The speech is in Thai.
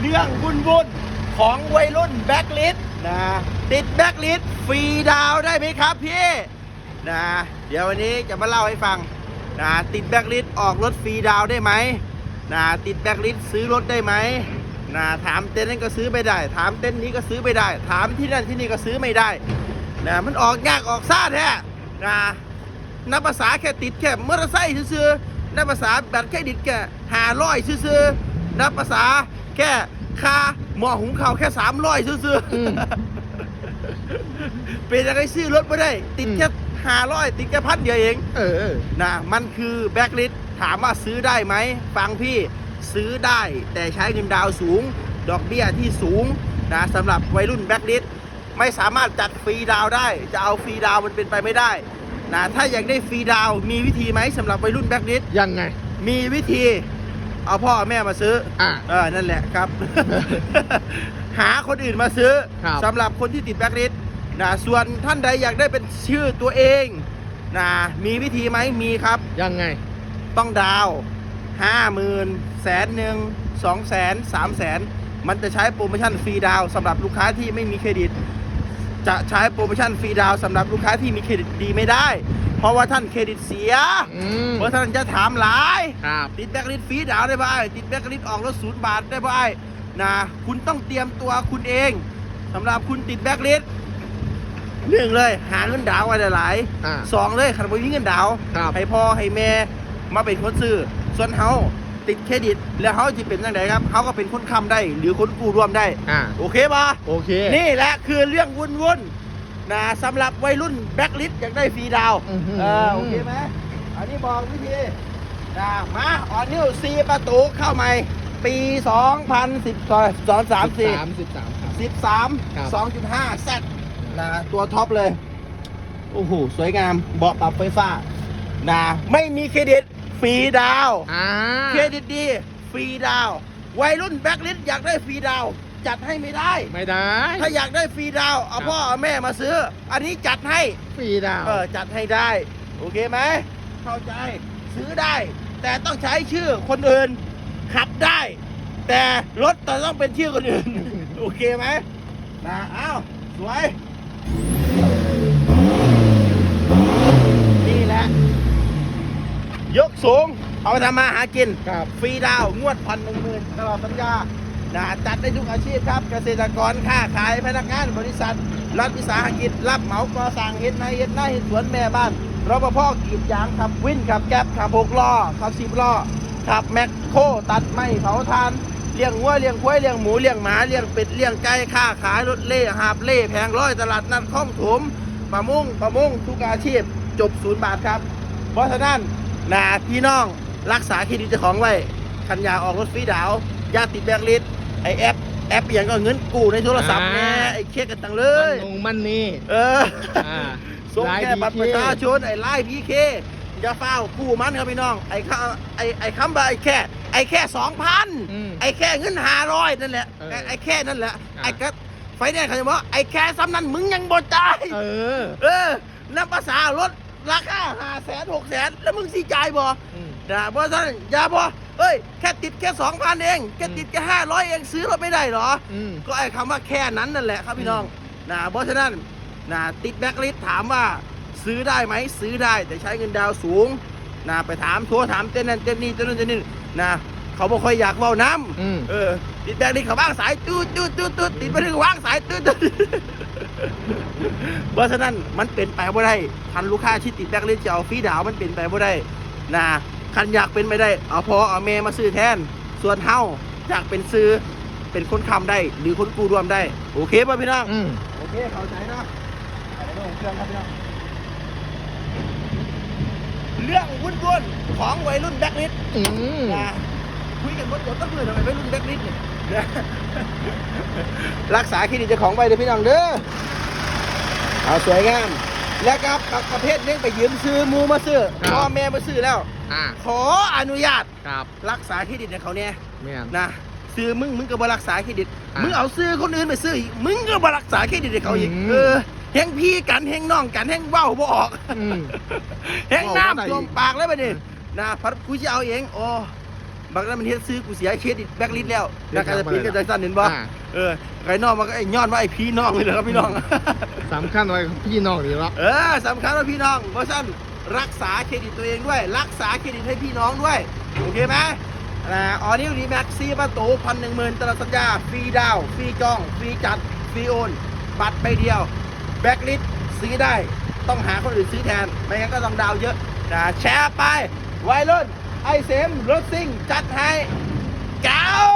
เรื่องวุ่นวุ่นของวัยรุ่นแบ็กลิสนะติดแบ็กลิสฟรีดาวได้ไหมครับพี่นะเดี๋ยววันนี้จะมาเล่าให้ฟังนะติดแบ็กลิสออกรถฟรีดาวได้ไหมนะติดแบ็กลิสซื้อรถได้ไหมนะถามเต้นนั้นก็ซื้อไม่ได้ ถามเต้นนี้ก็ซื้อไม่ได้ ถามที่นั่นที่นี่ก็ซื้อไม่ได้นะมันออกยากออกซ่าแท้นะนับภาษาแค่ติดแค่มอเตอร์ไซค์ซื้อนับภาษาแบัตเครดิตแค่หาร้อยซื้อนับภาษา แค่ค่าหม้อหุงข้าวแค่สามร้อยซื้ออืม ๆเป็นอะไรซื้อรถไม่ได้ ติดแค่หาร้อยติดแค่พันเดียวเอง เออ นะมันคือแบ็กลิสถามว่าซื้อได้ไหม ฟังพี่ซื้อได้แต่ใช้เงินดาวน์สูง ดอกเบี้ยที่สูงนะสำหรับวัยรุ่นแบ็กลิสไม่สามารถจัดฟรีดาวน์ได้ จะเอาฟรีดาวน์มันเป็นไปไม่ได้นะถ้าอยากได้ฟรีดาวน์มีวิธีไหมสำหรับวัยรุ่นแบ็กลิสยังไง มีวิธี เอาพ่อเอาแม่มาซื้ออ่าเออนั่นแหละครับ หาคนอื่นมาซื้อครับสำหรับคนที่ติดแบล็คลิสต์นะส่วนท่านใดอยากได้เป็นชื่อตัวเองนะมีวิธีไหมมีครับ ยังไง ต้องดาวห้าหมื่นแสนหนึ่งสองแสนสามแสนมันจะใช้โปรโมชั่นฟรีดาวน์สำหรับลูกค้าที่ไม่มีเครดิต จะใช้โปรโมชั่นฟรีดาวน์สำหรับลูกค้าที่มีเครดิตดีไม่ได้ เพราะว่าท่านเครดิตเสีย อืมเพราะท่านจะถามหลาย ครับ ติดแบล็คลิสต์ฟรีดาวน์ได้ป่ะไอ้ติดแบล็คลิสต์ออกรถศูนย์บาทได้ป่ะไอ้นะคุณต้องเตรียมตัวคุณเองสำหรับคุณติดแบล็คลิสต์หนึ่งเลย หาเงินดาวน์ไว้หลายอ่าๆสองเลยขันบริเงินดาวน์ครับ ให้พ่อให้แม่มาเป็นคนซื้อส่วนเฮาติดเครดิต แล้วเฮาจะเป็นยังไงครับเฮาก็เป็นคนค้ำได้ หรือคนกู้ร่วมได้ อ่า โอเคป่ะโอเค นี่แหละคือเรื่องวุ่นวุ่นๆ นะสำหรับวัยรุ่นแบ็คลิสต์อยากได้ฟรีดาวน์อื้อหือ เออโอเคไหมอันนี้บอกวิธีนะมาออนนิวซีประตูเข้าใหม่ ปี 2010 2 3สาม4สิบสามครับ ครับ 13 2.5แซดนะตัวท็อปเลย โอ้โห สวยงามเบาะปรับไฟฟ้านะไม่มีเครดิตฟรีดาวน์ อ่า เครดิตดีฟรีดาวน์วัยรุ่นแบ็คลิสต์อยากได้ฟรีดาวน์ จัดให้ไม่ได้ ไม่ได้ ถ้าอยากได้ฟรีดาวน์เอาครับพ่อเอาแม่มาซื้อ อันนี้จัดให้ฟรีดาว เออจัดให้ได้ โอเคไหมเข้าใจซื้อได้ แต่ต้องใช้ชื่อคนอื่นขับได้ แต่รถแต่ต้องเป็นชื่อคนอื่น โอเคไหมนะอ้าวสวย นี่แหละ ยกสูง เอาไปทำมาหากินครับฟรีดาวน์งวดพันหนึ่งหมื่นตลอดสัญญา นะจัดได้ทุกอาชีพครับ เกษตรกรค้าขายพนักงานบริษัท รัฐวิสาหกิจ รับเหมาก่อสร้างเฮ็ดนาเฮ็ดนาเฮ็ดสวนแม่บ้านรปภกรีดยางขับวินขับแก๊บขับหกล้อขับสิบล้อขับแมคโครตัดไม้เผาทานเลี้ยงวัวเลี้ยงควายเลี้ยงหมูเลี้ยงหมาเลี้ยงเป็ดเลี้ยงไก่ค้าขายรถเล่หาบเล่แผงร้อยตลาดนัดข้องถมประมงประมงทุกอาชีพจบศูนย์บาทครับ เพราะฉะนั้นนะพี่น้องรักษาเครดิตเจ้าของไว้คันยาออกรถฟรีดาว ยาติดแบงค์ลิสต์ ไอแอปแอปอย่างก็เงินกู้ในโทรศัพท์แน่อ่าไอเช็คกันตังเลมันย นงมันนี่เอออ่า ส่งแค่ไลน์บัตร PK ประชาชนไอ้ไล่พีเคอย่าเฝ้ากู้มันครับพี่น้อง ไอ้ข้าไอ้ไอ้คำว่าไอ้แค่ ไอ้แค่สองพันอืมไอ้แค่เงินห้าร้อยนั่นแหละเออไอ้ไอ้แค่นั่นแหละอ่า ไอ้ก็ไฟแนนซ์เขาจะบอกไอ้แค่ซ้ำนั้นมึงยังบ่จ่าย เออเออนับภาษารถราคาห้าแสนหกแสนแล้วมึงสิจ่ายบ่อืมนะเพราะฉะนั้นอย่าบ่ เอ้ยแค่ติดแค่สองพันเองแค่ติดแค่ห้าร้อยเองซื้อรถไม่ได้เหรอ อืม ก็ไอ้คำว่าแค่นั้นนั่นแหละครับพี่น้องนะเพราะฉะนั้นนะติดแบ็คลิสต์ถามว่าซื้อได้ไหมซื้อได้แต่ใช้เงินดาวน์สูงนะไปถามโทรถามเต้นนั่นเต้นนี่เต้นนั่นเต้นนี่นะเขาบ่ค่อยอยากเว้าน้อืมำเออติดแบ็คลิสต์เขาว่างสายตืดตืดตืดตืดติดไปถึงว่างสายตืดตืดเพราะฉะนั้นมันเป็นไปบ่ได้ทันลูกค้าที่ติดแบ็คลิสต์จะเอาฟรีดาวน์มันเป็นไปบ่ได้นะ คันอยากเป็นไม่ได้ เอาพอเอาแม่มาซื้อแทน ส่วนเฮาอยากเป็นซื้อเป็นคนคำได้ หรือคนกู้รวมได้ โอเคป่ะพี่น้องอืมโอเคเข้าใจนะไปเรื่องของเครื่องครับพี่น้องเรื่องวุ่นๆของวัยรุ่นแบ็คลิสต์อืมนะคุยกันบนรถต้องเลยทำไมวัยรุ่นแบ็คลิสต์เนี่ยนะรักษาเครดิตเจ้าของไว้เด้อพี่น้องเด้อเอาสวยงาม แล้วครับประเภทเลี้ยงไปยืมซื้อหมูมาซื้อพ่อแม่มาซื้อแล้ว อ่าขออนุญาตครับรักษาเครดิตให้เขาเนี่ยแม่น นะซื้อมึงมึงก็บรักษาเครดิตอะมึงเอาซื้อคนอื่นไปซื้ออีกมึงก็บรักษาเครดิตให้เขาอีกอืม เออแฮงพี่กันแฮงน้องกันแฮงเว้าบ่ออก อืมแฮงเว้าบ่ได้น้ำท่วมปากเลยบัดนี้นะพัดกูจะเอาเองโอ้ บบางนั้นมันเฮ็ดซื้อกูเสียเครดิตแบ็คลิสต์แล้วเดี๋นัยกวการจะปิ้งทำกับอะไรจังสันเห็นบ่อ่า เออไก่นอกมันก็ไอ้ย้อนว่าไอ้พี่น้องเลยเหรอครับพี่น้อง สำคัญไว้พี่น้องดีแล้วเออสำคัญว่าพี่น้องเพราะฉะนั้นรักษาเครดิตตัวเองด้วย รักษาเครดิตให้พี่น้องด้วย โอเคไหมนะออนิวดีแม็กซี่ประตูพันหนึ่งหมื่นตลอดสัญญา ฟรีดาวน์ฟรีจอง ฟรีจัด ฟรีโอน บัตรไปเดียว แบ็กลิสซื้อได้ ต้องหาคนอื่นซื้อแทน ไม่งั้นก็ต้องดาวน์เยอะนะแชร์ไปวัยรุ่น ไอเซมรถซิ่งจัดให้เก้า